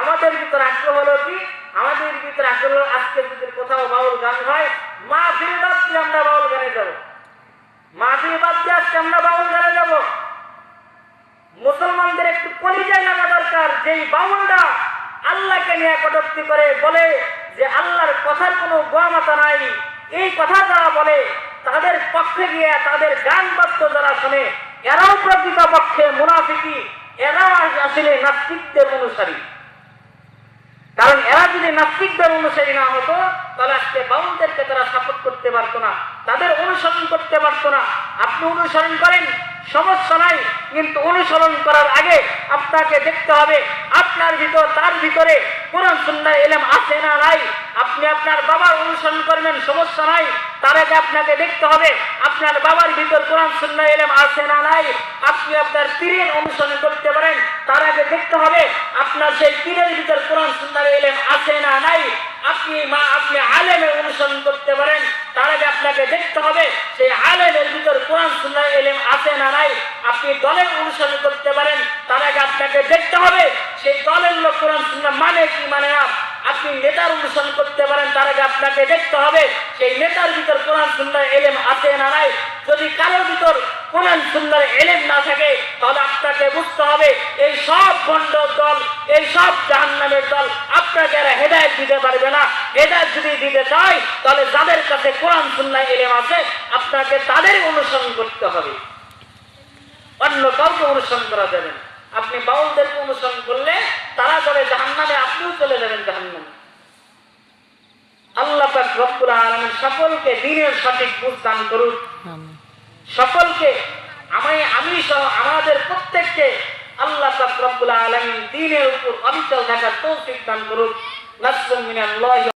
আমাদের ভিতরে আগ্রহ হলো কি আমাদের ভিতরে আগ্রহ আজকে যদি কোথাও বাউল গান হয়, মা বাদ আমরা বাউল গানে যাব। মা বাদ আজকে আমরা বাউল গানে যাব। মুসলমানদের একটু পরিচয় লাগা দরকার, যেই বাউলটা আল্লাহকে নিয়ে কটুক্তি করে, বলে যে আল্লাহর কথার কোনো গোয়ামাতা নাই। এই কথা যারা বলে, তাদের পক্ষে গিয়ে তাদের গান বাদ্য যারা শোনে, এরাও প্রকৃত পক্ষে মুনাফিকি, এরাও আসলে নাস্তিকদের অনুসারী। যদি নাস্তিকদের অনুসারী না হতো, তাহলে আজকে বাউলদেরকে তারা সাপোর্ট করতে পারতো না, তাদের অনুসরণ করতে পারতো না। আপনি অনুসরণ করেন, সমস্যা নাই, কিন্তু অনুসরণ করার আগে আপনাকে দেখতে হবে, আপনার ভিতর, তার ভিতরে কোন সুন্দর এলেম আছে না নাই। আপনি আপনার বাবার অনুসরণ করবেন, সমস্যা নাই, তার আগে আপনাকে দেখতে হবে, আপনার বাবার ভিতর কোরআন, সুন্নাহ, এলেম আছে না নাই। আপনি আপনার পীরের অনুসরণ করতে পারেন, তার দেখতে হবে, আপনার সেই পীরের ভিতর কোরআন সুন্দর এলেম আছে না নাই, আপনি মা, আপনি আলেমের অনুসরণ করতে পারেন তার আগে আপনাকে দেখতে হবে সেই আলেমের ভিতর কোরআন সুন্দর এলেম আছে না নাই, আপনি দলের অনুসরণ করতে পারেন তার আগে আপনাকে দেখতে হবে সেই দলের লোক কোরআন সুন্নাহ মানে কি মানে না। আপনি নেতার অনুসরণ করতে পারেন তার আগে আপনাকে দেখতে হবে সেই নেতার ভিতর কোরআন সুন্দর এলেম আছে না নাই, যদি সুন্দর এলেম না থাকে তাহলে আপনাকে বুঝতে হবে এই সব ভণ্ড দল এই সব জাহান্নামের দল আপনাকে এরা হেদায়ত দিতে পারবে না। হেদায়ত যদি দিতে চায় তাহলে যাদের কাছে কোরআন সুন্নাহ এলেম আছে আপনাকে তাদের অনুসরণ করতে হবে। অন্য কাউকে অনুসরণ করা যাবে না। আপনি বাউলদেরকে অনুসরণ করলে তারা যাবে জাহান্নামে আপনিও চলে যাবেন জাহান্নামে। আল্লাহ পাক রব্বুল আলামিন সকলকে দিনের সঠিক বুঝ দান করুন সকলকে আমি আমি সহ আমাদের প্রত্যেককে আল্লাহ পাক রব্বুল আলামিন দিনের উপর অবিচল থাকার তৌফিক দান করুন নাসুল মিনাল্লাহি